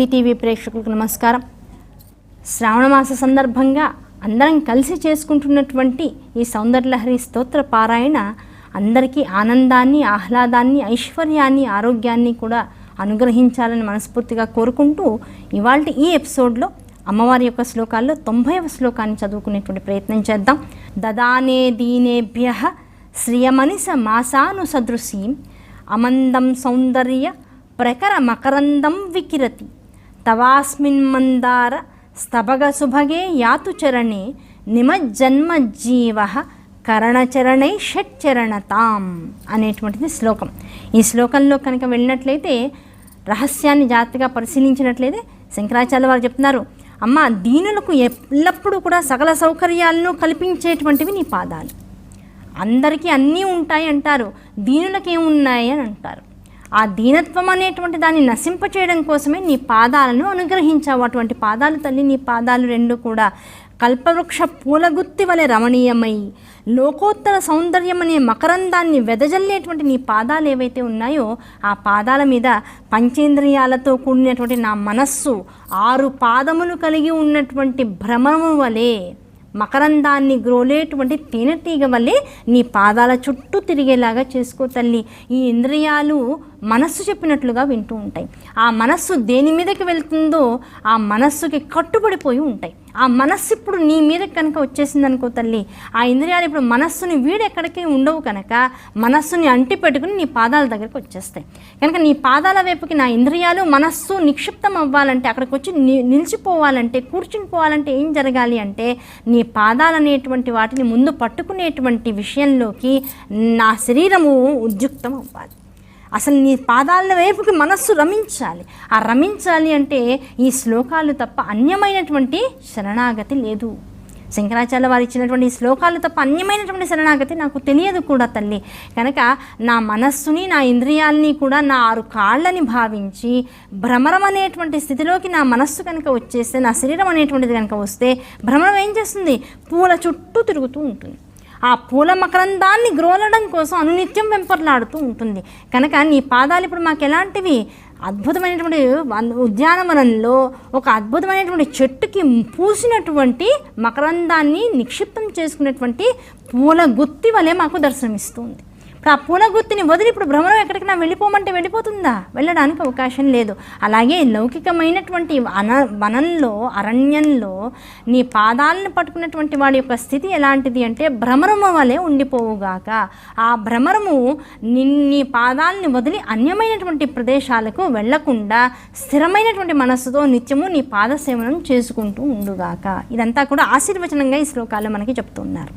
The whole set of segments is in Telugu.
భక్తి టీవీ ప్రేక్షకులకు నమస్కారం. శ్రావణమాస సందర్భంగా అందరం కలిసి చేసుకుంటున్నటువంటి ఈ సౌందర్యలహరి స్తోత్ర పారాయణ అందరికీ ఆనందాన్ని ఆహ్లాదాన్ని ఐశ్వర్యాన్ని ఆరోగ్యాన్ని కూడా అనుగ్రహించాలని మనస్ఫూర్తిగా కోరుకుంటూ ఇవాళ ఈ ఎపిసోడ్లో అమ్మవారి యొక్క శ్లోకాల్లో తొంభైవ శ్లోకాన్ని చదువుకునేటువంటి ప్రయత్నం చేద్దాం. దదానే దీనేభ్య శ్రియమనిస మాసాను సదృశీం. అమందం సౌందర్య ప్రకర మకరందం వికిరతి. తవాస్మిన్ మందార స్తభగ సుభగే యాతు చరణే కరణచరణై షట్చరణతాం అనేటువంటిది శ్లోకం. ఈ శ్లోకంలో కనుక వెళ్ళినట్లయితే రహస్యాన్ని జాగ్రత్తగా పరిశీలించినట్లయితే శంకరాచార్య వారు చెప్తున్నారు అమ్మ దీనులకు ఎల్లప్పుడూ కూడా సకల సౌకర్యాలను కల్పించేటువంటివి నీ పాదాలు. అందరికీ అన్నీ ఉంటాయి అంటారు. దీనులకేమున్నాయి అని అంటారు. ఆ దీనత్వం అనేటువంటి దాన్ని నశింపచేయడం కోసమే నీ పాదాలను అనుగ్రహించావు. అటువంటి పాదాలు తల్లి నీ పాదాలు రెండు కూడా కల్పవృక్ష పూలగుత్తి వలె రమణీయమై లోకోత్తర సౌందర్యం అనే మకరందాన్ని వెదజల్లేటువంటి నీ పాదాలు ఏవైతే ఉన్నాయో ఆ పాదాల మీద పంచేంద్రియాలతో కూడినటువంటి నా మనస్సు ఆరు పాదములు కలిగి ఉన్నటువంటి భ్రమము వలె మకరందాన్ని గ్రోలేటువంటి తేనెటీగ వల్లే నీ పాదాల చుట్టూ తిరిగేలాగా చేసుకో తల్లి. ఈ ఇంద్రియాలు మనస్సు చెప్పినట్లుగా వింటూ ఉంటాయి. ఆ మనస్సు దేని మీదకి వెళ్తుందో ఆ మనస్సుకి కట్టుబడిపోయి ఉంటాయి. ఆ మనస్సు ఇప్పుడు నీ మీద కనుక వచ్చేసింది అనుకో తల్లి ఆ ఇంద్రియాలు ఇప్పుడు మనస్సుని వీడెక్కడికి ఉండవు కనుక మనస్సుని అంటి పెట్టుకుని నీ పాదాల దగ్గరికి వచ్చేస్తాయి. కనుక నీ పాదాల వైపుకి నా ఇంద్రియాలు మనస్సు నిక్షిప్తం అవ్వాలంటే అక్కడికి వచ్చి ని- నిలిచిపోవాలంటే కూర్చుని పోవాలంటే ఏం జరగాలి అంటే నీ పాదాలు అనేటువంటి వాటిని ముందు పట్టుకునేటువంటి విషయంలోకి నా శరీరము ఉద్యుక్తం అవ్వాలి. అసలు నీ పాదాల వైపుకి మనస్సు రమించాలి. ఆ రమించాలి అంటే ఈ శ్లోకాలు తప్ప అన్యమైనటువంటి శరణాగతి లేదు. శంకరాచార్య వారు ఇచ్చినటువంటి ఈ శ్లోకాలు తప్ప అన్యమైనటువంటి శరణాగతి నాకు తెలియదు కూడా తల్లి. కనుక నా మనస్సుని నా ఇంద్రియాలని కూడా నా ఆరు కాళ్ళని భావించి భ్రమరం అనేటువంటి స్థితిలోకి నా మనస్సు కనుక వచ్చేస్తే నా శరీరం అనేటువంటిది కనుక వస్తే భ్రమరం ఏం చేస్తుంది? పూల చుట్టూ తిరుగుతూ ఉంటుంది. ఆ పూల మకరందాన్ని గ్రోలడం కోసం అనునిత్యం వెంపర్లాడుతూ ఉంటుంది. కనుక నీ పాదాలు ఇప్పుడు మాకు ఎలాంటివి? అద్భుతమైనటువంటి ఉద్యానవనంలో ఒక అద్భుతమైనటువంటి చెట్టుకి పూసినటువంటి మకరందాన్ని నిక్షిప్తం చేసుకున్నటువంటి పూల గుత్తి వలె మాకు దర్శనమిస్తుంది. ఇప్పుడు ఆ పూల గుర్తుని వదిలి ఇప్పుడు భ్రమరం ఎక్కడికైనా వెళ్ళిపోమంటే వెళ్ళిపోతుందా? వెళ్ళడానికి అవకాశం లేదు. అలాగే లౌకికమైనటువంటి అన వనంలో అరణ్యంలో నీ పాదాలను పట్టుకున్నటువంటి వాడి యొక్క స్థితి ఎలాంటిది అంటే భ్రమరము వలె ఉండిపోవుగాక. ఆ భ్రమరము నిన్ని పాదాలని వదిలి అన్యమైనటువంటి ప్రదేశాలకు వెళ్ళకుండా స్థిరమైనటువంటి మనస్సుతో నిత్యము నీ పాద సేవనం చేసుకుంటూ ఉండుగాక. ఇదంతా కూడా ఆశీర్వచనంగా ఈ శ్లోకాలు మనకి చెప్తున్నారు.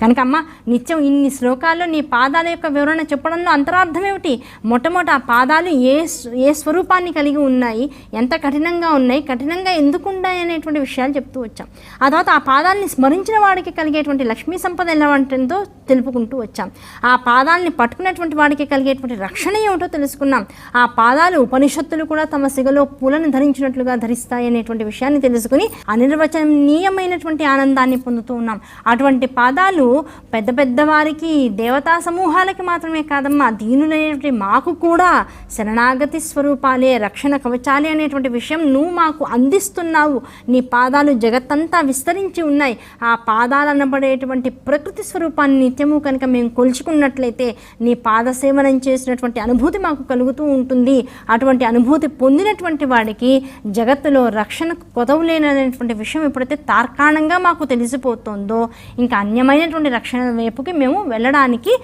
కనుక అమ్మ నిత్యం ఇన్ని శ్లోకాల్లో నీ పాదాల యొక్క వివరణ చెప్పడంలో అంతరార్థం ఏమిటి మొట్టమొదట ఆ పాదాలు ఏ ఏ స్వరూపాన్ని కలిగి ఉన్నాయి? ఎంత కఠినంగా ఉన్నాయి? కఠినంగా ఎందుకు ఉన్నాయి అనేటువంటి విషయాలు చెప్తూ వచ్చాం. ఆ తర్వాత ఆ పాదాలని స్మరించిన వాడికి కలిగేటువంటి లక్ష్మీ సంపద ఎలా ఉంటుందో తెలుపుకుంటూ వచ్చాం. ఆ పాదాలని పట్టుకున్నటువంటి వాడికి కలిగేటువంటి రక్షణ ఏమిటో తెలుసుకున్నాం. ఆ పాదాలు ఉపనిషత్తులు కూడా తమ సిగలో పూలను ధరించినట్లుగా ధరిస్తాయి అనేటువంటి విషయాన్ని తెలుసుకుని అనిర్వచనీయమైనటువంటి ఆనందాన్ని పొందుతూ ఉన్నాం. అటువంటి పాదాలు పెద్ద పెద్ద వారికి దేవతా సమూహాలకి మాత్రమే కాదమ్మా. దీనులైనటువంటి మాకు కూడా శరణాగతి స్వరూపాలే రక్షణ కవచాలే అనేటువంటి విషయం నువ్వు మాకు అందిస్తున్నావు. నీ పాదాలు జగత్తంతా విస్తరించి ఉన్నాయి. ఆ పాదాలు అనబడేటువంటి ప్రకృతి స్వరూపాన్ని నిత్యము కనుక మేము కొలుచుకున్నట్లయితే నీ పాద సేవనం చేసినటువంటి అనుభూతి మాకు కలుగుతూ ఉంటుంది. అటువంటి అనుభూతి పొందినటువంటి వాడికి జగత్తులో రక్షణ కొదవలేనటువంటి విషయం ఎప్పుడైతే తార్కాణంగా మాకు తెలిసిపోతుందో ఇంకా అన్యమైనటువంటి రక్షణ వైపుకి మేము వెళ్ళడానికి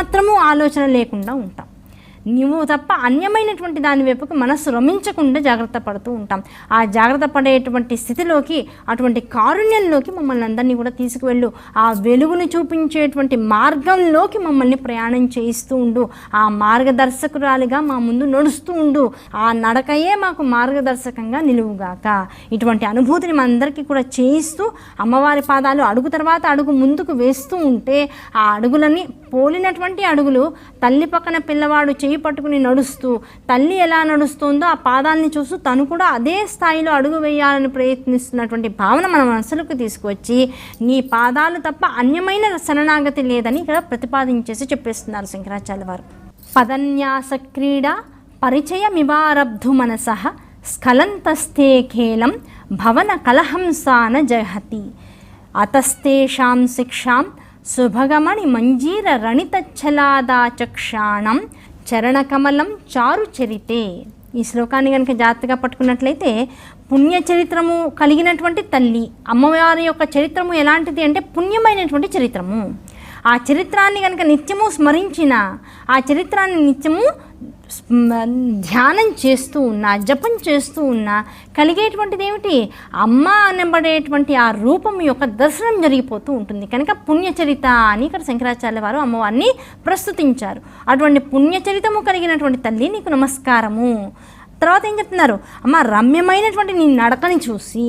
మాత్రము ఆలోచన లేకుండా ఉంటాం. నువ్వు తప్ప అన్యమైనటువంటి దాని వైపుకి మనస్సు రమించకుండా జాగ్రత్త పడుతూ ఉంటాం. ఆ జాగ్రత్త పడేటువంటి స్థితిలోకి అటువంటి కారుణ్యంలోకి మమ్మల్ని అందరినీ కూడా తీసుకువెళ్ళు. ఆ వెలుగుని చూపించేటువంటి మార్గంలోకి మమ్మల్ని ప్రయాణం చేయిస్తూ ఉండు. ఆ మార్గదర్శకురాలిగా మా ముందు నడుస్తూ ఉండు. ఆ నడకయే మాకు మార్గదర్శకంగా నిలువుగాక. ఇటువంటి అనుభూతిని మనందరికీ కూడా చేయిస్తూ అమ్మవారి పాదాలు అడుగు తర్వాత అడుగు ముందుకు వేస్తూ ఉంటే ఆ అడుగులని పోలినటువంటి అడుగులు తల్లి పక్కన పిల్లవాడు చేయి పట్టుకుని నడుస్తూ తల్లి ఎలా నడుస్తుందో ఆ పాదాలని చూస్తూ తను కూడా అదే స్థాయిలో అడుగు వేయాలని ప్రయత్నిస్తున్నటువంటి భావన మన మనసులకు తీసుకువచ్చి నీ పాదాలు తప్ప అన్యమైన శరణాగతి లేదని ఇక్కడ ప్రతిపాదించేసి చెప్పేస్తున్నారు శంకరాచార్య వారు. పదన్యాస క్రీడ పరిచయమివారబ్ధు మనస స్ఖలంతస్థే ఖేలం భవన కలహంసాన జహతి అతస్తేషాం శిక్షాం శుభగమణి మంజీర రణితచ్చలాదాచక్షాణం చరణకమలం చారు చరితే. ఈ శ్లోకాన్ని కనుక జాగ్రత్తగా పట్టుకున్నట్లయితే పుణ్య చరిత్రము కలిగినటువంటి తల్లి అమ్మవారి యొక్క చరిత్రము ఎలాంటిది అంటే పుణ్యమైనటువంటి చరిత్రము. ఆ చరిత్రాన్ని కనుక నిత్యము స్మరించిన ఆ చరిత్రాన్ని నిత్యము ధ్యానం చేస్తూ ఉన్నా జపం చేస్తూ ఉన్నా కలిగేటువంటిది ఏమిటి? అమ్మ అనబడేటువంటి ఆ రూపం యొక్క దర్శనం జరిగిపోతూ ఉంటుంది. కనుక పుణ్యచరిత అని ఇక్కడ శంకరాచార్య వారు అమ్మవారిని ప్రస్తుతించారు. అటువంటి పుణ్యచరితము కలిగినటువంటి తల్లి నీకు నమస్కారము. తర్వాత ఏం చెప్తున్నారు? అమ్మ రమ్యమైనటువంటి నీ నడకని చూసి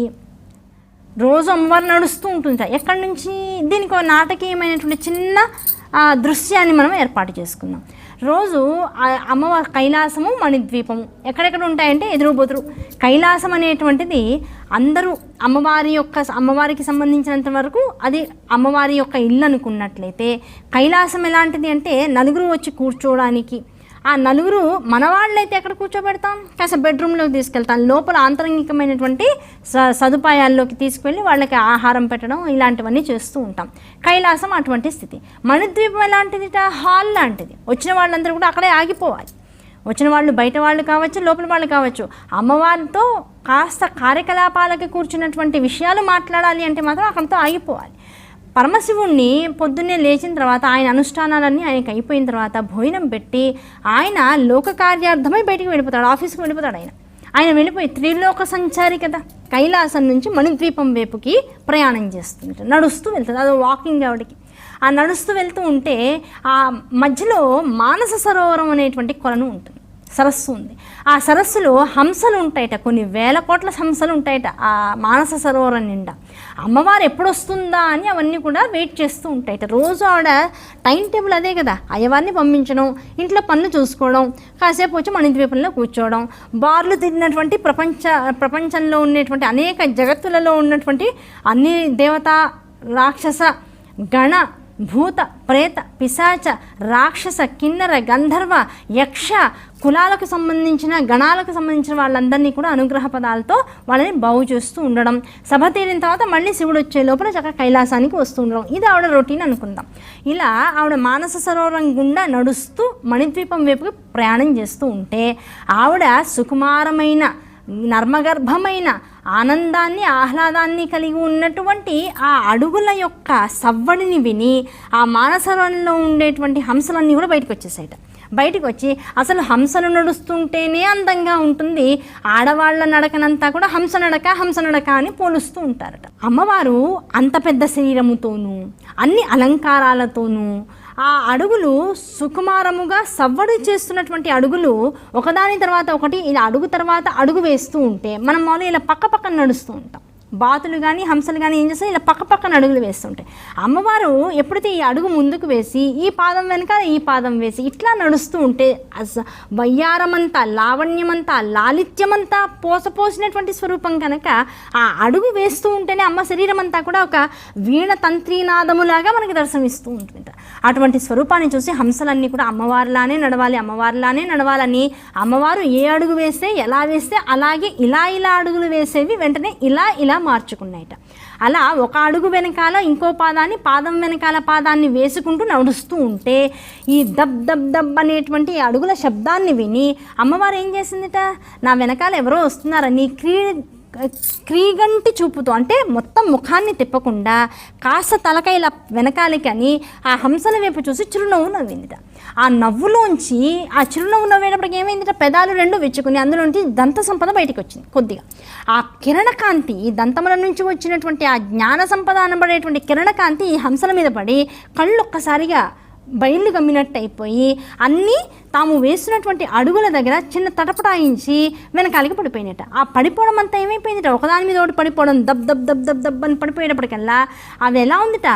రోజు అమ్మవారు నడుస్తూ ఉంటుంది ఎక్కడి నుంచి? దీనికి ఒక నాటకీయమైనటువంటి చిన్న దృశ్యాన్ని మనం ఏర్పాటు చేసుకుందాం. రోజు అమ్మవారి కైలాసము మణిద్వీపము. ఎక్కడెక్కడ ఉంటాయంటే ఎదురు బొదురు కైలాసం అనేటువంటిది అందరూ అమ్మవారి యొక్క అమ్మవారికి సంబంధించినంత వరకు అది అమ్మవారి యొక్క ఇల్లు అనుకున్నట్లయితే కైలాసం ఎలాంటిది అంటే నలుగురు వచ్చి కూర్చోవడానికి ఆ నలుగురు మనవాళ్ళైతే ఎక్కడ కూర్చోబెడతాం? కాస్త బెడ్రూమ్లోకి తీసుకెళ్తాం. లోపల ఆంతరంగికమైనటువంటి స సదుపాయాల్లోకి తీసుకువెళ్ళి వాళ్ళకి ఆహారం పెట్టడం ఇలాంటివన్నీ చేస్తూ ఉంటాం. కైలాసం అటువంటి స్థితి. మణిద్వీపం ఎలాంటిది హాల్ లాంటిది. వచ్చిన వాళ్ళందరూ కూడా అక్కడే ఆగిపోవాలి. వచ్చిన వాళ్ళు బయట వాళ్ళు కావచ్చు లోపల వాళ్ళు కావచ్చు అమ్మవారితో కాస్త కార్యకలాపాలకి కూర్చున్నటువంటి విషయాలు మాట్లాడాలి అంటే మాత్రం అక్కడితో ఆగిపోవాలి. పరమశివుణ్ణి పొద్దున్నే లేచిన తర్వాత ఆయన అనుష్ఠానాలన్నీ ఆయనకి అయిపోయిన తర్వాత భోజనం పెట్టి ఆయన లోక కార్యార్థమై బయటికి వెళ్ళిపోతాడు ఆఫీస్కి వెళ్ళిపోతాడు ఆయన. ఆయన వెళ్ళిపోయి త్రిలోక సంచారి కదా. కైలాసం నుంచి మణిద్వీపం వైపుకి ప్రయాణం చేస్తుంటాడు నడుస్తూ వెళ్తుంది అది వాకింగ్ ఆవిడకి. ఆ నడుస్తూ వెళ్తూ ఉంటే ఆ మధ్యలో మానస సరోవరం అనేటువంటి కొలను ఉంటుంది సరస్సు ఉంది. ఆ సరస్సులో హంసలు ఉంటాయట కొన్ని వేల కోట్ల హంసలు ఉంటాయట ఆ మానస సరోవరం నిండా. అమ్మవారు ఎప్పుడు వస్తుందా అని అవన్నీ కూడా వెయిట్ చేస్తూ ఉంటాయట రోజు ఆవిడ టైం టేబుల్ అదే కదా. అయ్యవారిని పంపించడం ఇంట్లో పనులు చూసుకోవడం కాసేపు వచ్చి మన మణిద్వీపంలో కూర్చోవడం బార్లు తిరిగినటువంటి ప్రపంచ ప్రపంచంలో ఉన్నటువంటి అనేక జగత్తులలో ఉన్నటువంటి అన్ని దేవత రాక్షస గణ భూత ప్రేత పిశాచ రాక్షస కిన్నర గంధర్వ యక్ష కులాలకు సంబంధించిన గణాలకు సంబంధించిన వాళ్ళందరినీ కూడా అనుగ్రహ పదాలతో వాళ్ళని బాగు చేస్తూ ఉండడం. సభ తీరిన తర్వాత మళ్ళీ శివుడు వచ్చే లోపల చక్కగా కైలాసానికి వస్తూ ఉండడం. ఇది ఆవిడ రొటీన్ అనుకుందాం. ఇలా ఆవిడ మానస సరోవరం గుండా నడుస్తూ మణిద్వీపం వైపుకి ప్రయాణం చేస్తూ ఉంటే ఆవిడ సుకుమారమైన నర్మగర్భమైన ఆనందాన్ని ఆహ్లాదాన్ని కలిగి ఉన్నటువంటి ఆ అడుగుల యొక్క సవ్వడిని విని ఆ మానసరంలో ఉండేటువంటి హంసలన్నీ కూడా బయటకు వచ్చేసాయట బయటకు వచ్చి అసలు హంసలు నడుస్తుంటేనే అందంగా ఉంటుంది ఆడవాళ్ళ నడకనంతా కూడా హంస నడక హంస నడక అని పోలుస్తూ ఉంటారట. అమ్మవారు అంత పెద్ద శరీరముతోనూ అన్ని అలంకారాలతోనూ ఆ అడుగులు సుకుమారముగా సవ్వడి చేస్తున్నటువంటి అడుగులు ఒకదాని తర్వాత ఒకటి ఇలా అడుగు తర్వాత అడుగు వేస్తూ ఉంటే మనం మామూలు ఇలా పక్క పక్కన నడుస్తూ ఉంటాం. బాతులు కానీ హంసలు కానీ ఏం చేస్తాయి? ఇలా పక్క పక్కన అడుగులు వేస్తుంటాయి. అమ్మవారు ఎప్పుడైతే ఈ అడుగు ముందుకు వేసి ఈ పాదం వెనక ఈ పాదం వేసి ఇట్లా నడుస్తూ ఉంటే వయ్యారమంతా లావణ్యమంతా లాలిత్యమంతా పోసపోసినటువంటి స్వరూపం కనుక ఆ అడుగు వేస్తూ ఉంటేనే అమ్మ శరీరం అంతా కూడా ఒక వీణ తంత్రీనాదములాగా మనకి దర్శనమిస్తూ ఉంటుంది అటువంటి స్వరూపాన్ని చూసి హంసలన్నీ కూడా అమ్మవారిలానే నడవాలి అమ్మవారిలానే నడవాలని అమ్మవారు ఏ అడుగు వేస్తే ఎలా వేస్తే అలాగే ఇలా ఇలా అడుగులు వేసేవి వెంటనే ఇలా ఇలా మార్చుకున్నాయట. అలా ఒక అడుగు వెనకాల ఇంకో పాదాన్ని పాదం వెనకాల పాదాన్ని వేసుకుంటూ నడుస్తూ ఉంటే ఈ దబ్ దబ్ దబ్ అనేటువంటి అడుగుల శబ్దాన్ని విని అమ్మవారు ఏం చేసిందిట? నా వెనకాల ఎవరో వస్తున్నారని క్రీ క్రీగంటి చూపుతూ అంటే మొత్తం ముఖాన్ని తిప్పకుండా కాస్త తలకాయ ఇలా వెనకాలకి అని ఆ హంసల వైపు చూసి చిరునవ్వు నవ్విందిట. ఆ నవ్వులోంచి ఆ చిరునవ్వు నవ్వేటప్పటికి ఏమైందంటే? పెదాలు రెండు వెచ్చుకుని అందులోంచి దంత సంపద బయటికి వచ్చింది కొద్దిగా. ఆ కిరణకాంతి ఈ దంతముల నుంచి వచ్చినటువంటి ఆ జ్ఞాన సంపద అనబడేటువంటి కిరణకాంతి ఈ హంసల మీద పడి కళ్ళు ఒక్కసారిగా బయళ్ళు గమ్మినట్టు అయిపోయి అన్నీ తాము వేసినటువంటి అడుగుల దగ్గర చిన్న తటపటాయించి వెనకాలకి పడిపోయినట్ట ఆ పడిపోవడం అంతా ఏమైపోయిందిట? ఒకదాని మీద ఒకటి పడిపోవడం దబ్ దబ్ దబ్ దబ్ దబ్ అని పడిపోయేటప్పటికల్లా అది ఎలా ఉందిట?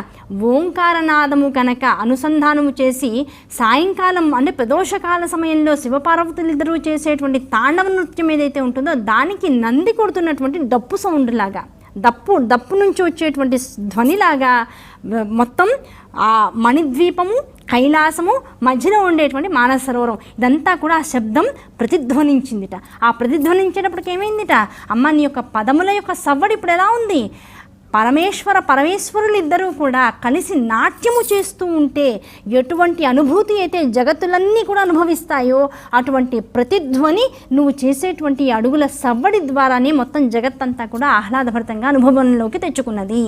ఓంకారనాదము కనుక అనుసంధానము చేసి సాయంకాలం అంటే ప్రదోషకాల సమయంలో శివపార్వతులిద్దరూ చేసేటువంటి తాండవ నృత్యం ఏదైతే ఉంటుందో దానికి నంది కొడుతున్నటువంటి డప్పు సౌండ్ లాగా దప్పు దప్పు నుంచి వచ్చేటువంటి ధ్వనిలాగా మొత్తం ఆ మణిద్వీపము కైలాసము మధ్యలో ఉండేటువంటి మానస సరోవరం. ఇదంతా కూడా ఆ శబ్దం ప్రతిధ్వనించిందిట. ఆ ప్రతిధ్వనించేటప్పటికి ఏమైందిట? అమ్మ నీ యొక్క పదముల యొక్క సవ్వడి ఇప్పుడు ఎలా ఉంది? పరమేశ్వర పరమేశ్వరులు ఇద్దరూ కూడా కలిసి నాట్యము చేస్తూ ఉంటే ఎటువంటి అనుభూతి అయితే జగత్తులన్నీ కూడా అనుభవిస్తాయో అటువంటి ప్రతిధ్వని నువ్వు చేసేటువంటి అడుగుల సవ్వడి ద్వారానే మొత్తం జగత్తంతా కూడా ఆహ్లాదభరితంగా అనుభవంలోకి తెచ్చుకున్నది.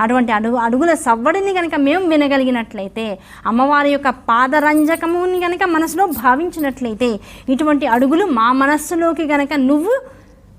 అటువంటి అడుగు అడుగుల సవ్వడిని కనుక మేము వినగలిగినట్లయితే అమ్మవారి యొక్క పాదరంజకముని కనుక మనసులో భావించినట్లయితే ఇటువంటి అడుగులు మా మనస్సులోకి గనక నువ్వు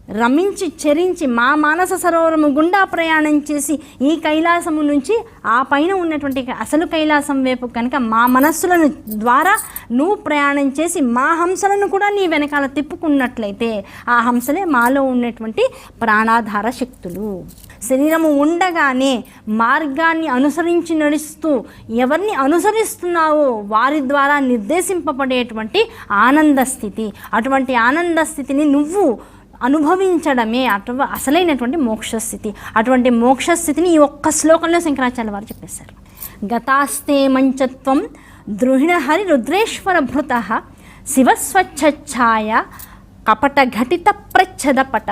రమించి చెరించి మా మానస సరోవరము గుండా ప్రయాణం చేసి ఈ కైలాసము నుంచి ఆ పైన ఉన్నటువంటి అసలు కైలాసం వైపు కనుక మా మనస్సులను ద్వారా నువ్వు ప్రయాణం చేసి మా హంసలను కూడా నీ వెనకాల తిప్పుకున్నట్లయితే ఆ హంసలే మాలో ఉన్నటువంటి ప్రాణాధార శక్తులు. శరీరము ఉండగానే మార్గాన్ని అనుసరించి నడుస్తూ ఎవరిని అనుసరిస్తున్నావో వారి ద్వారా నిర్దేశింపబడేటువంటి ఆనంద స్థితి. అటువంటి ఆనంద స్థితిని నువ్వు అనుభవించడమే అటు అసలైనటువంటి మోక్షస్థితి. అటువంటి మోక్షస్థితిని ఈ ఒక్క శ్లోకంలో శంకరాచార్య వారు చెప్పేశారు. గతాస్తే మంచత్వం ద్రోహిణహరి రుద్రేశ్వర భృత శివస్వచ్ఛాయ కపట ఘటిత ప్రచ్ఛదపట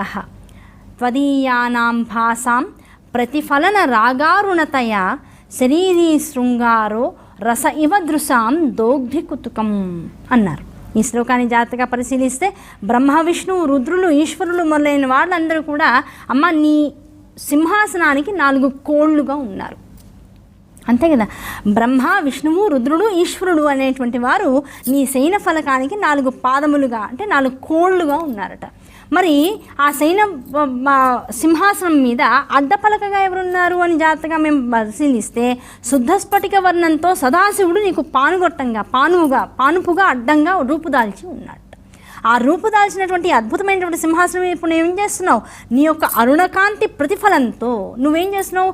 త్వదీయానాం భాసాం ప్రతిఫలన రాగారుణతయ శరీరీ శృంగారో రస ఇవ దృశాం దోగ్ధి కుతుకం అన్నారు. ఈ శ్లోకాన్ని జాగ్రత్తగా పరిశీలిస్తే బ్రహ్మ విష్ణువు రుద్రులు ఈశ్వరులు మొదలైన వాళ్ళందరూ కూడా అమ్మ నీ సింహాసనానికి నాలుగు కోళ్ళుగా ఉన్నారు. అంతే కదా? బ్రహ్మ విష్ణువు రుద్రుడు ఈశ్వరుడు అనేటువంటి వారు నీ శయన ఫలకానికి నాలుగు పాదములుగా అంటే నాలుగు కోళ్ళుగా ఉన్నారట. మరి ఆ శైన సింహాసనం మీద అడ్డపలకగా ఎవరున్నారు అని జాగ్రత్తగా మేము పరిశీలిస్తే శుద్ధ స్ఫటిక వర్ణంతో సదాశివుడు నీకు పానుగొట్టంగా పానువుగా పానుపుగా అడ్డంగా రూపుదాల్చి ఉన్నాడు. ఆ రూపుదాల్చినటువంటి అద్భుతమైనటువంటి సింహాసనం ఇప్పుడు నువ్వేం చేస్తున్నావు? నీ యొక్క అరుణకాంతి ప్రతిఫలంతో నువ్వేం చేస్తున్నావు?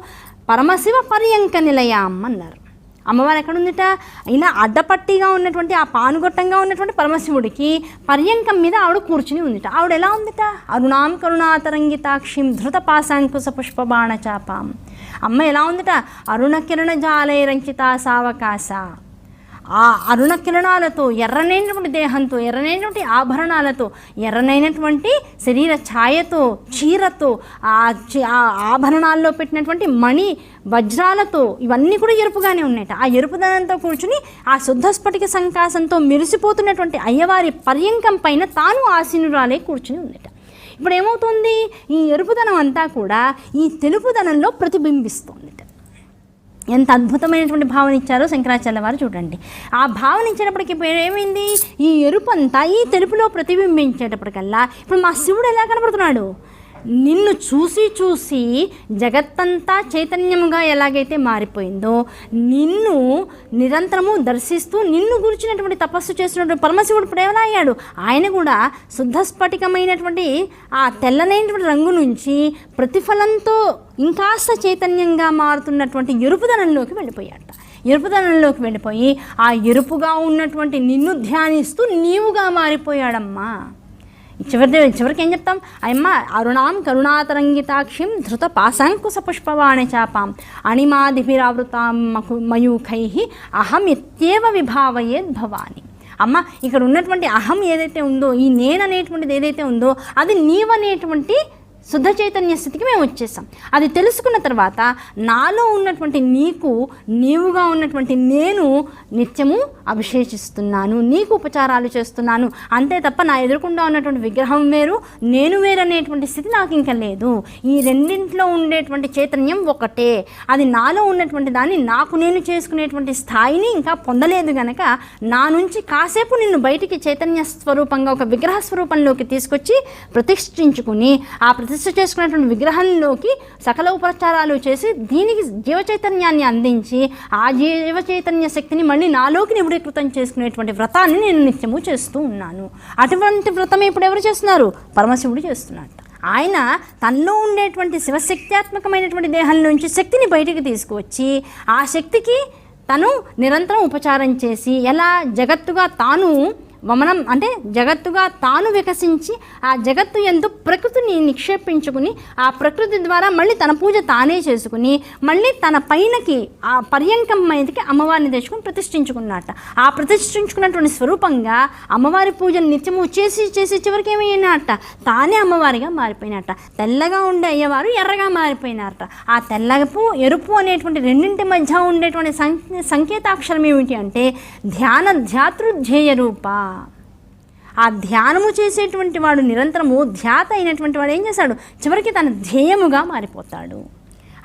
పరమశివ పర్యంక నిలయం అన్నారు. అమ్మవారు ఎక్కడ ఉందిట అయినా అడ్డపట్టిగా ఉన్నటువంటి ఆ పానుగొట్టంగా ఉన్నటువంటి పరమశివుడికి పర్యంకం మీద ఆవిడ కూర్చుని ఉందిట. ఆవిడ ఎలా ఉందిట? అరుణాం కరుణాతరంగితాక్షిం ధృత పాశాంకుశ పుష్ప బాణచాపాం అమ్మ ఎలా ఉందిట? అరుణ కిరణ జాలై జాలైరంకిత సావకాశ. ఆ అరుణ కిరణాలతో ఎర్రనైనటువంటి దేహంతో ఎర్రనైనటువంటి ఆభరణాలతో ఎర్రనైనటువంటి శరీర ఛాయతో చీరతో ఆ ఆ ఆభరణాల్లో పెట్టినటువంటి మణి వజ్రాలతో ఇవన్నీ కూడా ఎరుపుగానే ఉన్నాయట. ఆ ఎరుపుదనంతో కూర్చుని ఆ శుద్ధ స్ఫటిక సంకాసంతో మెరిసిపోతున్నటువంటి అయ్యవారి పర్యంకం పైన తాను ఆసీనురాలే కూర్చుని ఉందట. ఇప్పుడు ఏమవుతుంది ఈ ఎరుపుదనం అంతా కూడా ఈ తెలుపుదనంలో ప్రతిబింబిస్తోందిట. ఎంత అద్భుతమైనటువంటి భావన ఇచ్చారో శంకరాచార్య వారు చూడండి. ఆ భావన ఇచ్చేటప్పటికి ఇప్పుడు ఏమైంది ఈ ఎరుపు అంతా ఈ తెలుపులో ప్రతిబింబించేటప్పటికల్లా. ఇప్పుడు మా శివుడు ఎలా కనబడుతున్నాడు? నిన్ను చూసి చూసి జగత్తంతా చైతన్యముగా ఎలాగైతే మారిపోయిందో నిన్ను నిరంతరము దర్శిస్తూ నిన్ను గురించినటువంటి తపస్సు చేస్తున్నటువంటి పరమశివుడు ఇప్పుడు ఎలా అయ్యాడు. ఆయన కూడా శుద్ధ స్ఫటికమైనటువంటి ఆ తెల్లనైనటువంటి రంగు నుంచి ప్రతిఫలంతో ఇంకాస్త చైతన్యంగా మారుతున్నటువంటి ఎరుపుదనంలోకి వెళ్ళిపోయాట ఎరుపుదనంలోకి వెళ్ళిపోయి ఆ ఎరుపుగా ఉన్నటువంటి నిన్ను ధ్యానిస్తూ నీవుగా మారిపోయాడమ్మా. చివరి చివరికి ఏం చెప్తాం? అమ్మ అరుణాం కరుణాతరంగితాక్షిం ధృత పాశాంకుశ పుష్పవాణి చాపాం. అణిమాదిభిరావృతాం మకు మయూఖై అహం ఇత్యేవ విభావయేద్ భవాని. అమ్మ ఇక్కడ ఉన్నటువంటి అహం ఏదైతే ఉందో ఈ నేననేటువంటిది ఏదైతే ఉందో అది నీవనేటువంటి శుద్ధ చైతన్య స్థితికి మేము వచ్చేసాం. అది తెలుసుకున్న తర్వాత నాలో ఉన్నటువంటి నీకు నీవుగా ఉన్నటువంటి నేను నిత్యము అభిషేచిస్తున్నాను నీకు ఉపచారాలు చేస్తున్నాను. అంతే తప్ప నా ఎదురుకుండా ఉన్నటువంటి విగ్రహం వేరు నేను వేరనేటువంటి స్థితి నాకు ఇంకా లేదు. ఈ రెండింటిలో ఉండేటువంటి చైతన్యం ఒకటే. అది నాలో ఉన్నటువంటి దాన్ని నాకు నేను చేసుకునేటువంటి స్థాయిని ఇంకా పొందలేదు గనక నా నుంచి కాసేపు నిన్ను బయటికి చైతన్య స్వరూపంగా ఒక విగ్రహ స్వరూపంలోకి తీసుకొచ్చి ప్రతిష్ఠించుకుని ఆ ప్రతి ప్రతిష్ఠ చేసుకున్నటువంటి విగ్రహంలోకి సకల ఉపచారాలు చేసి దీనికి జీవ చైతన్యాన్ని అందించి ఆ జీవ చైతన్య శక్తిని మళ్ళీ నాలోకి నిబుడీకృతం చేసుకునేటువంటి వ్రతాన్ని నేను నిత్యము చేస్తూ ఉన్నాను. అటువంటి వ్రతం ఇప్పుడు ఎవరు చేస్తున్నారు? పరమశివుడు చేస్తున్నాడు. ఆయన తనలో ఉండేటువంటి శివశక్త్యాత్మకమైనటువంటి దేహం నుంచి శక్తిని బయటికి తీసుకువచ్చి ఆ శక్తికి తను నిరంతరం ఉపచారం చేసి ఎలా జగత్తుగా తాను వమనం అంటే జగత్తుగా తాను వికసించి ఆ జగత్తు ఎందు ప్రకృతిని నిక్షేపించుకుని ఆ ప్రకృతి ద్వారా మళ్ళీ తన పూజ తానే చేసుకుని మళ్ళీ తన పైనకి ఆ పర్యంకం మీదకి అమ్మవారిని తెచ్చుకుని ప్రతిష్ఠించుకున్నట్ట ఆ ప్రతిష్ఠించుకున్నటువంటి స్వరూపంగా అమ్మవారి పూజను నిత్యము చేసి చేసి చివరికి ఏమైనట్ట తానే అమ్మవారిగా మారిపోయినట్ట తెల్లగా ఉండే అయ్యవారు ఎర్రగా మారిపోయినారట. ఆ తెల్లపు ఎరుపు అనేటువంటి రెండింటి మధ్య ఉండేటువంటి సంకేతాక్షరం ఏమిటి అంటే ధ్యాన ధ్యాతృధ్యేయ రూప. ఆ ధ్యానము చేసేటువంటి వాడు నిరంతరము ధ్యాత అయినటువంటి వాడు ఏం చేశాడు చివరికి తన ధ్యేయముగా మారిపోతాడు.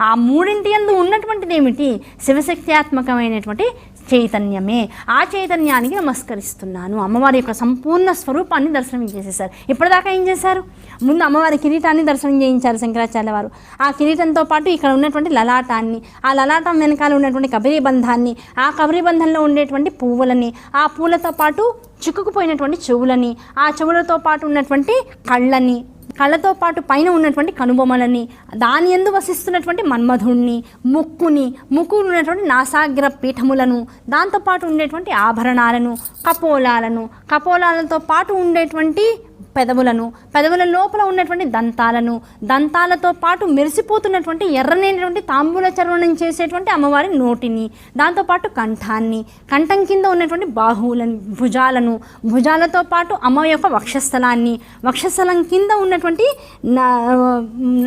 ఆ మూడింటి యందు ఉన్నటువంటిది ఏమిటి? శివశక్త్యాత్మకమైనటువంటి చైతన్యమే. ఆ చైతన్యానికి నమస్కరిస్తున్నాను. అమ్మవారి యొక్క సంపూర్ణ స్వరూపాన్ని దర్శనం చేసేసారు ఇప్పటిదాకా ఏం చేశారు? ముందు అమ్మవారి కిరీటాన్ని దర్శనం చేయించారు శంకరాచార్య వారు. ఆ కిరీటంతో పాటు ఇక్కడ ఉన్నటువంటి లలాటాన్ని ఆ లలాటం వెనకాల ఉన్నటువంటి కబరీ బంధాన్ని ఆ కబరీ బంధంలో ఉండేటువంటి పువ్వులని ఆ పూలతో పాటు చిక్కుకుపోయినటువంటి చెవులని ఆ చెవులతో పాటు ఉన్నటువంటి కళ్ళని కళ్ళతో పాటు పైన ఉన్నటువంటి కనుబొమ్మలని దాని ఎందు వసిస్తున్నటువంటి మన్మధుణ్ణి ముక్కుని ముక్కు ఉన్నటువంటి నాసాగ్ర పీఠములను దాంతోపాటు ఉండేటువంటి ఆభరణాలను కపోలాలను కపోలాలతో పాటు ఉండేటువంటి పెదవులను పెదవుల లోపల ఉన్నటువంటి దంతాలను దంతాలతో పాటు మెరిసిపోతున్నటువంటి ఎర్రనైనటువంటి తాంబూల చర్వణం చేసేటువంటి అమ్మవారి నోటిని దాంతోపాటు కంఠాన్ని కంఠం కింద ఉన్నటువంటి బాహువులను భుజాలను భుజాలతో పాటు అమ్మ యొక్క వక్షస్థలాన్ని వక్షస్థలం కింద ఉన్నటువంటి నా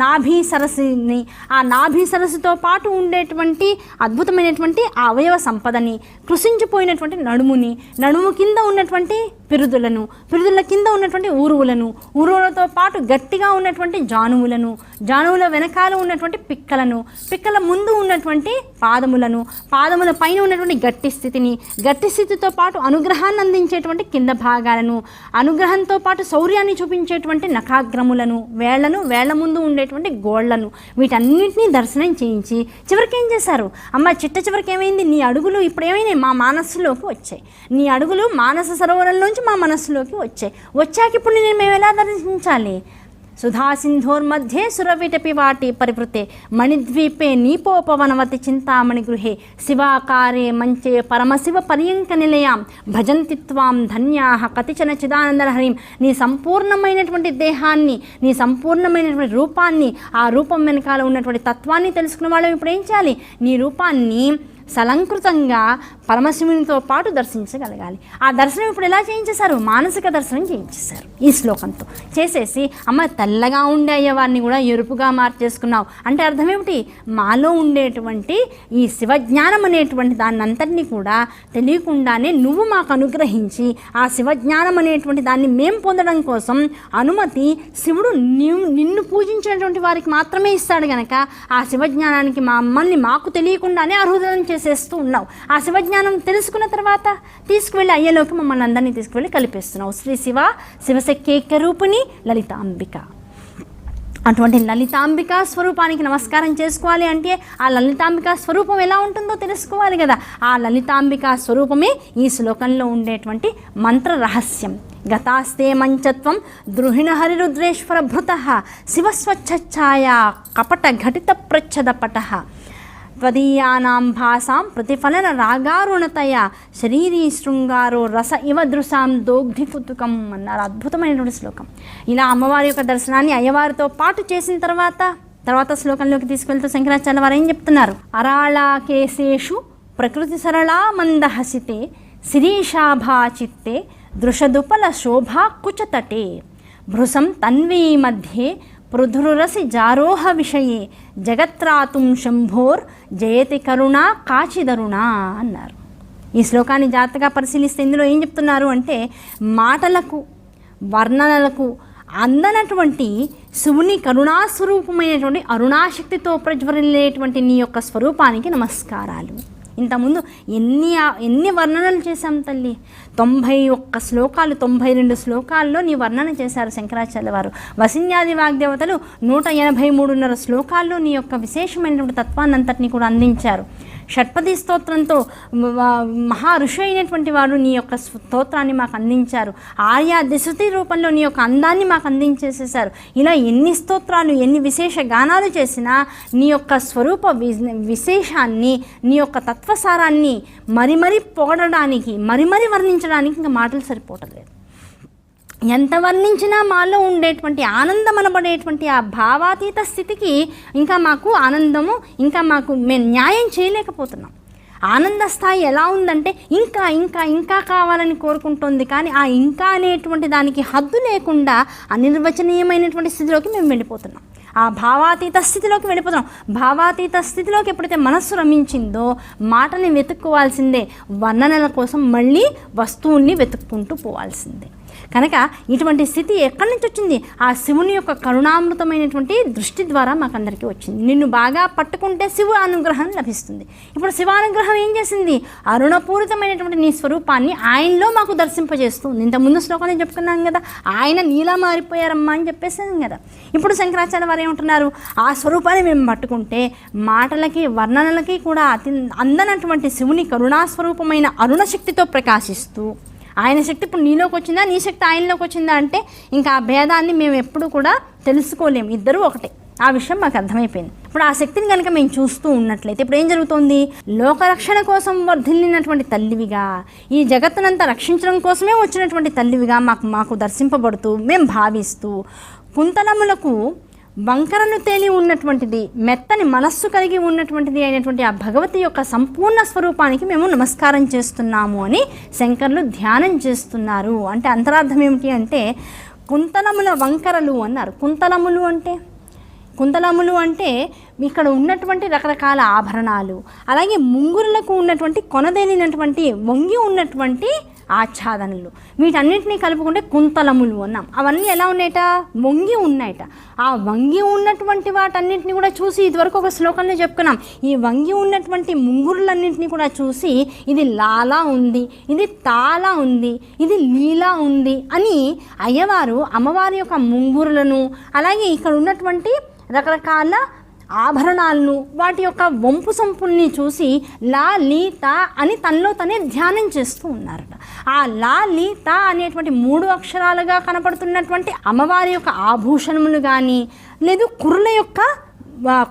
నాభి సరస్సుని ఆ నాభి సరస్సుతో పాటు ఉండేటువంటి అద్భుతమైనటువంటి ఆ అవయవ సంపదని కృషించిపోయినటువంటి నడుముని నడుము కింద ఉన్నటువంటి పిరుదులను పిరుదుల కింద ఉన్నటువంటి ఊరు ఉరువులను ఉరువులతో పాటు గట్టిగా ఉన్నటువంటి జానువులను జానువుల వెనకాల ఉన్నటువంటి పిక్కలను పిక్కల ముందు ఉన్నటువంటి పాదములను పాదముల పైన ఉన్నటువంటి గట్టి స్థితిని గట్టి స్థితితో పాటు అనుగ్రహాన్ని అందించేటువంటి కింద భాగాలను అనుగ్రహంతో పాటు శౌర్యాన్ని చూపించేటువంటి నఖాగ్రములను వేళ్ళను వేళ్ళ ముందు ఉండేటువంటి గోళ్ళను వీటన్నింటినీ దర్శనం చేయించి చివరికి ఏం చేశారు? అమ్మ చిట్ట చివరికి ఏమైంది? నీ అడుగులు ఇప్పుడు ఏమైనాయి? మా మానస్సులోకి వచ్చాయి. నీ అడుగులు మానస సరోవరంలోంచి మా మనస్సులోకి వచ్చాయి. వచ్చాక ఇప్పుడు నేను మేము ఎలా దర్శించాలి? సుధా సింధోర్మధ్యే సురవిటపి వాటి పరివృతే మణిద్వీపే నీపోపవనవతి చింతామణి గృహే శివాకారే మంచే పరమశివ పర్యంక నిలయాం భజంతి త్వాం ధన్యా కతిచన చిదానందహరిం నీ సంపూర్ణమైనటువంటి దేహాన్ని నీ సంపూర్ణమైనటువంటి రూపాన్ని ఆ రూపం వెనకాల ఉన్నటువంటి తత్వాన్ని తెలుసుకున్న వాళ్ళం ఇప్పుడు ఏం చేయాలి? నీ రూపాన్ని సలంకృతంగా పరమశివునితో పాటు దర్శించగలగాలి. ఆ దర్శనం ఇప్పుడు ఎలా చేయించేశారు? మానసిక దర్శనం చేయించేశారు ఈ శ్లోకంతో. చేసేసి అమ్మ తెల్లగా ఉండే వారిని కూడా ఎరుపుగా మార్చేసుకున్నావు. అంటే అర్థం ఏమిటి? మాలో ఉండేటువంటి ఈ శివజ్ఞానం అనేటువంటి దాన్ని అంతటినీ కూడా తెలియకుండానే నువ్వు మాకు అనుగ్రహించి ఆ శివజ్ఞానం అనేటువంటి దాన్ని మేము పొందడం కోసం అనుమతి శివుడు నిన్ను పూజించినటువంటి వారికి మాత్రమే ఇస్తాడు గనక ఆ శివజ్ఞానానికి మా అమ్మల్ని మాకు తెలియకుండానే అర్హుతం చేసేస్తూ ఉన్నావు ఆ శివజ్ఞానం తెలుసుకున్న తర్వాత తీసుకువెళ్ళి అయ్యలోకి మమ్మల్ని అందరినీ తీసుకువెళ్ళి కలిపేస్తున్నావు. శ్రీ శివ శివశక్యేక రూపిణి లలితాంబిక. అటువంటి లలితాంబిక స్వరూపానికి నమస్కారం చేసుకోవాలి అంటే ఆ లలితాంబిక స్వరూపం ఎలా ఉంటుందో తెలుసుకోవాలి కదా. ఆ లలితాంబిక స్వరూపమే ఈ శ్లోకంలో ఉండేటువంటి మంత్ర రహస్యం. గతాస్తే మంచత్వం ద్రుహిణ హరిరుద్రేశ్వర భృత శివస్వచ్ఛాయ కపట ఘటిత ప్రచ్ఛదపట త్వదీయానాం భాసాం ప్రతిఫలన రాగారుణతయ శరీరీ శృంగారో రస ఇవ దృశాం దోగ్ధి కుతుకం అన్నారు. అద్భుతమైనటువంటి శ్లోకం. ఇలా అమ్మవారి యొక్క దర్శనాన్ని అయ్యవారితో పాటు చేసిన తర్వాత తర్వాత శ్లోకంలోకి తీసుకెళ్తూ శంకరాచార్య వారు ఏం చెప్తున్నారు? అరాళాకేశేషు ప్రకృతి సరళా మందహసితే శిరీషాభా చిత్తే దృషదుపల శోభా కుచతటే. భృశం తన్వీ మధ్యే పృథురసి జారోహ విషయే జగత్రాతుం శంభోర్ జయతి కరుణ కాచిదరుణ అన్నారు. ఈ శ్లోకాన్ని జాగ్రత్తగా పరిశీలిస్తే ఇందులో ఏం చెప్తున్నారు అంటే మాటలకు వర్ణనలకు అందనటువంటి శివుని కరుణాస్వరూపమైనటువంటి అరుణాశక్తితో ప్రజ్వరిల్లేటువంటి నీ యొక్క స్వరూపానికి నమస్కారాలు. ఇంతకుముందు ఎన్ని ఎన్ని వర్ణనలు చేశాం తల్లి? తొంభై ఒక్క శ్లోకాలు తొంభై రెండు శ్లోకాల్లో నీ వర్ణన చేశారు శంకరాచార్య వారు. వసిన్యాది వాగ్దేవతలు నూట ఎనభై మూడున్నర శ్లోకాల్లో నీ యొక్క విశేషమైనటువంటి తత్వాన్ని కూడా అందించారు. షట్పది స్తోత్రంతో మహా ఋషి అయినటువంటి వారు నీ యొక్క స్తోత్రాన్ని మాకు అందించారు. ఆయా దిశతి రూపంలో నీ యొక్క అందాన్ని మాకు అందించేసేసారు ఇలా ఎన్ని స్తోత్రాలు ఎన్ని విశేష గానాలు చేసినా నీ యొక్క స్వరూప వి- విశేషాన్ని నీ యొక్క తత్వసారాన్ని మరి మరి పొగడడానికి మరి మరి వర్ణించడానికి ఇంకా మాటలు సరిపోవటం లేదు. ఎంత వర్ణించినా మాలో ఉండేటువంటి ఆనందం అనబడేటువంటి ఆ భావాతీత స్థితికి ఇంకా మాకు ఆనందము ఇంకా మాకు మేము న్యాయం చేయలేకపోతున్నాం. ఆనంద స్థాయి ఎలా ఉందంటే ఇంకా ఇంకా ఇంకా కావాలని కోరుకుంటుంది కానీ ఆ ఇంకా అనేటువంటి దానికి హద్దు లేకుండా అనిర్వచనీయమైనటువంటి స్థితిలోకి మేము వెళ్ళిపోతున్నాం. ఆ భావాతీత స్థితిలోకి వెళ్ళిపోతున్నాం. భావాతీత స్థితిలోకి ఎప్పుడైతే మనస్సు రమించిందో మాటని వెతుక్కోవాల్సిందే వర్ణనల కోసం మళ్ళీ వస్తువుల్ని వెతుక్కుంటూ పోవాల్సిందే. కనుక ఇటువంటి స్థితి ఎక్కడి నుంచి వచ్చింది? ఆ శివుని యొక్క కరుణామృతమైనటువంటి దృష్టి ద్వారా మాకందరికీ వచ్చింది. నిన్ను బాగా పట్టుకుంటే శివు అనుగ్రహం లభిస్తుంది. ఇప్పుడు శివానుగ్రహం ఏం చేసింది? అరుణపూరితమైనటువంటి నీ స్వరూపాన్ని ఆయనలో మాకు దర్శింపజేస్తుంది ఇంత ముందు శ్లోకంలో చెప్పుకున్నాం కదా ఆయన నీలా మారిపోయారమ్మా అని చెప్పేసాను కదా. ఇప్పుడు శంకరాచార్య వారు ఏమంటున్నారు? ఆ స్వరూపాన్ని మేము పట్టుకుంటే మాటలకి వర్ణనలకి కూడా అతి అందనటువంటి శివుని కరుణాస్వరూపమైన అరుణ శక్తితో ప్రకాశిస్తూ ఆయన శక్తి ఇప్పుడు నీలోకి వచ్చిందా? నీ శక్తి ఆయనలోకి వచ్చిందా? అంటే ఇంకా ఆ భేదాన్ని మేము ఎప్పుడు కూడా తెలుసుకోలేము. ఇద్దరూ ఒకటే. ఆ విషయం మాకు అర్థమైపోయింది. ఇప్పుడు ఆ శక్తిని కనుక మేము చూస్తూ ఉన్నట్లయితే ఇప్పుడు ఏం జరుగుతోంది? లోకరక్షణ కోసం వర్ధిల్లినటువంటి తల్లివిగా ఈ జగత్తునంతా రక్షించడం కోసమే వచ్చినటువంటి తల్లివిగా మాకు మాకు దర్శింపబడుతూ మేము భావిస్తూ కుంతలములకు వంకరను తేలి ఉన్నటువంటిది మెత్తని మనస్సు కలిగి ఉన్నటువంటిది అయినటువంటి ఆ భగవతి యొక్క సంపూర్ణ స్వరూపానికి మేము నమస్కారం చేస్తున్నాము అని శంకర్లు ధ్యానం చేస్తున్నారు. అంటే అంతరార్థం ఏమిటి అంటే కుంతలముల వంకరలు అన్నారు. కుంతలములు అంటే? కుంతలములు అంటే ఇక్కడ ఉన్నటువంటి రకరకాల ఆభరణాలు అలాగే ముంగురులకు ఉన్నటువంటి కొనదేలినటువంటి వంగి ఉన్నటువంటి ఆచ్ఛాదనలు. వీటన్నింటినీ కలుపుకుంటే కుంతలములు అన్నాం. అవన్నీ ఎలా ఉన్నాయట? వంగి ఉన్నాయట. ఆ వంగి ఉన్నటువంటి వాటన్నింటినీ కూడా చూసి ఇదివరకు ఒక శ్లోకంలో చెప్పుకున్నాం. ఈ వంగి ఉన్నటువంటి ముంగురులన్నింటినీ కూడా చూసి ఇది లాలా ఉంది ఇది తాలా ఉంది ఇది లీలా ఉంది అని అయ్యవారు అమ్మవారి యొక్క ముంగురులను అలాగే ఇక్కడ ఉన్నటువంటి రకరకాల ఆభరణాలను వాటి యొక్క వంపు సంపుల్ని చూసి లా లీ తా అని తనలో తనే ధ్యానం చేస్తూ ఉన్నారట. ఆ లా లీ తా అనేటువంటి మూడు అక్షరాలుగా కనపడుతున్నటువంటి అమ్మవారి యొక్క ఆభూషణములు కానీ లేదు కురుల యొక్క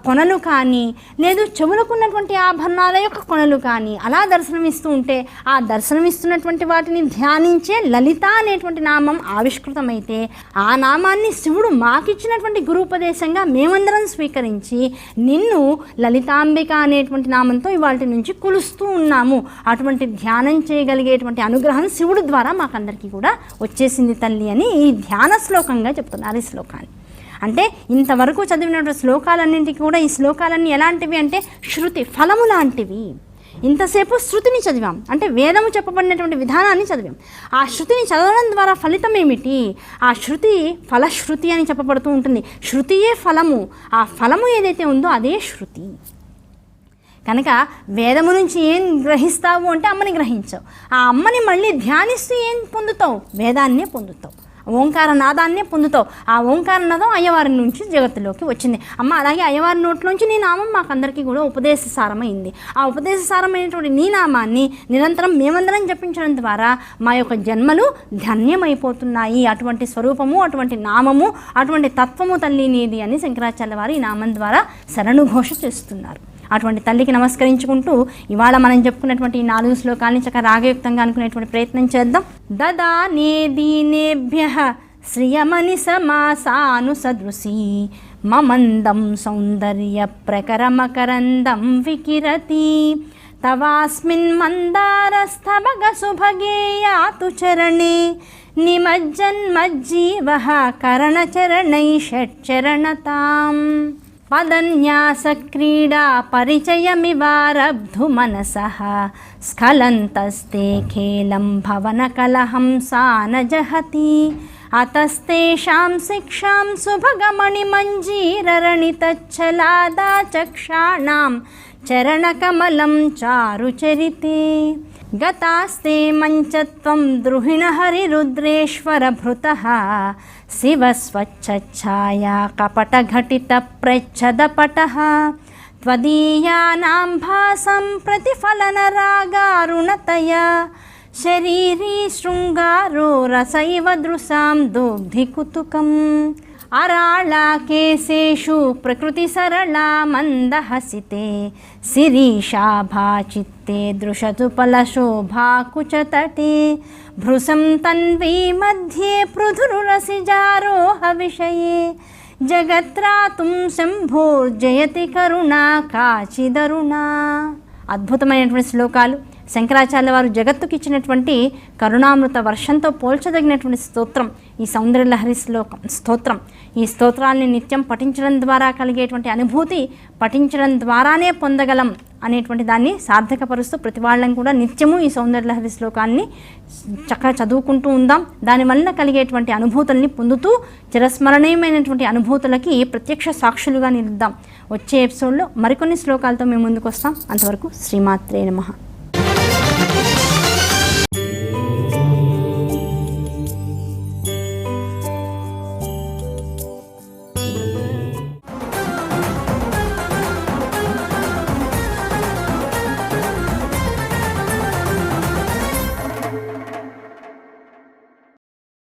కొనలు కానీ లేదు చెవులకున్నటువంటి ఆభరణాల యొక్క కొనలు కానీ అలా దర్శనమిస్తూ ఉంటే ఆ దర్శనమిస్తున్నటువంటి వాటిని ధ్యానించే లలిత అనేటువంటి నామం ఆవిష్కృతమైతే ఆ నామాన్ని శివుడు మాకిచ్చినటువంటి గురుపదేశంగా మేమందరం స్వీకరించి నిన్ను లలితాంబిక అనేటువంటి నామంతో ఇవాటి నుంచి కొలుస్తూ ఉన్నాము. అటువంటి ధ్యానం చేయగలిగేటువంటి అనుగ్రహం శివుడు ద్వారా మాకందరికీ కూడా వచ్చేసింది తల్లి అని ఈ ధ్యాన శ్లోకంగా చెప్తున్నారు ఈ శ్లోకాన్ని. అంటే ఇంతవరకు చదివినటువంటి శ్లోకాలన్నింటికి కూడా ఈ శ్లోకాలన్నీ ఎలాంటివి అంటే శృతి ఫలము లాంటివి. ఇంతసేపు శృతిని చదివాం. అంటే వేదము చెప్పబడినటువంటి విధానాన్ని చదివాం. ఆ శృతిని చదవడం ద్వారా ఫలితం ఏమిటి? ఆ శృతి ఫలశ్రుతి అని చెప్పబడుతూ ఉంటుంది. శృతియే ఫలము. ఆ ఫలము ఏదైతే ఉందో అదే శృతి. కనుక వేదము నుంచి ఏం గ్రహిస్తావు అంటే అమ్మని గ్రహించవు. ఆ అమ్మని మళ్ళీ ధ్యానిస్తూ ఏం పొందుతావు? వేదాన్నే పొందుతావు. ఓంకార నాదాన్నే పొందుతావు. ఆ ఓంకార నాదం అయ్యవారి నుంచి జగత్తులోకి వచ్చింది. అమ్మ అలాగే అయ్యవారి నోట్లోంచి నీ నామం మాకందరికీ కూడా ఉపదేశ సారమైంది. ఆ ఉపదేశసారమైనటువంటి నీ నామాన్ని నిరంతరం మేమందరం జపించడం ద్వారా మా యొక్క జన్మలు ధన్యమైపోతున్నాయి. అటువంటి స్వరూపము అటువంటి నామము అటువంటి తత్వము తల్లి నీది అని శంకరాచార్య వారు ఈ నామం ద్వారా శరణుఘోష చేస్తున్నారు. అటువంటి తల్లికి నమస్కరించుకుంటూ ఇవాళ మనం చెప్పుకున్నటువంటి ఈ నాలుగు శ్లోకాలని చక్క రాగయుక్తంగా అనుకునేటువంటి ప్రయత్నం చేద్దాం. దదా నేదీనేభ్య శ్రియమని సమాసాను సదృశీ మమందం సౌందర్య ప్రకరమకరందం వికిరతి తవాస్మిన్ మందారస్థభగ సుభగే యాతు చరణే నిమజ్జన్మజ్జీవ కరణచరణై షట్చరణతాం. పదన్యాసక్రీడా పరిచయమివారబ్ధు మనసః స్ఖలంతస్తే ఖేలం భవనకలహం సా న జహతి అతస్తేషాం శిక్షాం సుభగమణిమంజీరరణితచ్చలాదా చక్షాణాం చరణకమలం చారుచరితే. గతాస్తే మంచత్వం ద్రుహిణ హరిరుద్రేశ్వరభృతः శివ స్వచ్ఛఛాయా కపటఘటిత ప్రచ్ఛదపటः त्वदीयानां भासं प्रतिफलनरागारुणतया शरीरी शृङ्गारो रसैव दृशां दोग्धिकुतुकम् अराळाकेशेषु प्रकृतिसरला मन्दहसिते शिरीषाभाचित्ते दृशतु फलशोभाकुचतटे भृशं तन्वी मध्ये पृथुरसिजारोहविषये జగత్రాతుం శంభోర్జయతి కరుణా కాచిదరుణా అద్భుతమైనటువంటి శ్లోకాలు శంకరాచార్య వారు జగత్తుకి ఇచ్చినటువంటి కరుణామృత వర్షంతో పోల్చదగినటువంటి స్తోత్రం ఈ సౌందర్యలహరి శ్లోకం స్తోత్రం. ఈ స్తోత్రాల్ని నిత్యం పఠించడం ద్వారా కలిగేటువంటి అనుభూతి పఠించడం ద్వారానే పొందగలం అనేటువంటి దాన్ని సార్థకపరుస్తూ ప్రతి వాళ్ళం కూడా నిత్యము ఈ సౌందర్యలహరి శ్లోకాన్ని చక్కగా చదువుకుంటూ ఉందాం. దానివల్ల కలిగేటువంటి అనుభూతుల్ని పొందుతూ చిరస్మరణీయమైనటువంటి అనుభూతులకి ప్రత్యక్ష సాక్షులుగా నిలుద్దాం. వచ్చే ఎపిసోడ్లో మరికొన్ని శ్లోకాలతో మేము ముందుకు వస్తాం అంతవరకు శ్రీమాత్రే నమః.